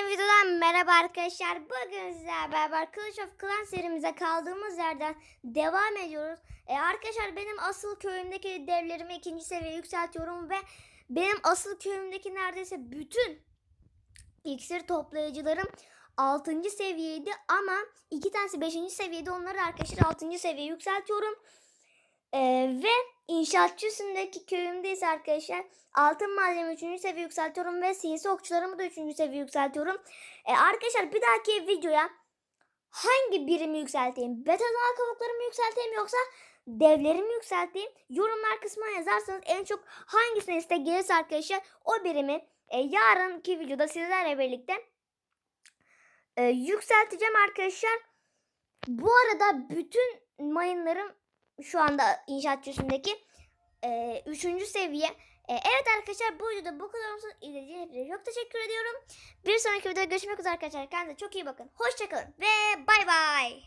Yeni videodan merhaba arkadaşlar. Bugün sizlerle beraber Clash of Clans serimize kaldığımız yerden devam ediyoruz. E, arkadaşlar benim asıl köyümdeki devlerimi ikinci seviyeye yükseltiyorum ve benim asıl köyümdeki neredeyse bütün iksir toplayıcılarım 6. seviyeydi ama iki tanesi 5. seviyede onları arkadaşlar 6. seviyeye yükseltiyorum. E, ve inşaatçı üstündeki köyümdeyiz arkadaşlar. Altın madeni 3. seviye yükseltiyorum ve sinsi okçularımı da 3. seviye yükseltiyorum. E, arkadaşlar bir dahaki videoya hangi birimi yükselteyim? Beta dağ kavuklarımı yükselteyim yoksa devlerimi yükselteyim? Yorumlar kısmına yazarsanız en çok hangisine istek gelirse arkadaşlar o birimi e, yarınki videoda sizlerle birlikte e, yükselteceğim arkadaşlar. Bu arada bütün mayınlarım şu anda inşaatçı üstündeki e, üçüncü seviye. E, evet arkadaşlar bu videoda bu kadar olsun. İzlediğiniz için çok teşekkür ediyorum. Bir sonraki videoda görüşmek üzere arkadaşlar. Kendinize çok iyi bakın. Hoşçakalın ve bay bay.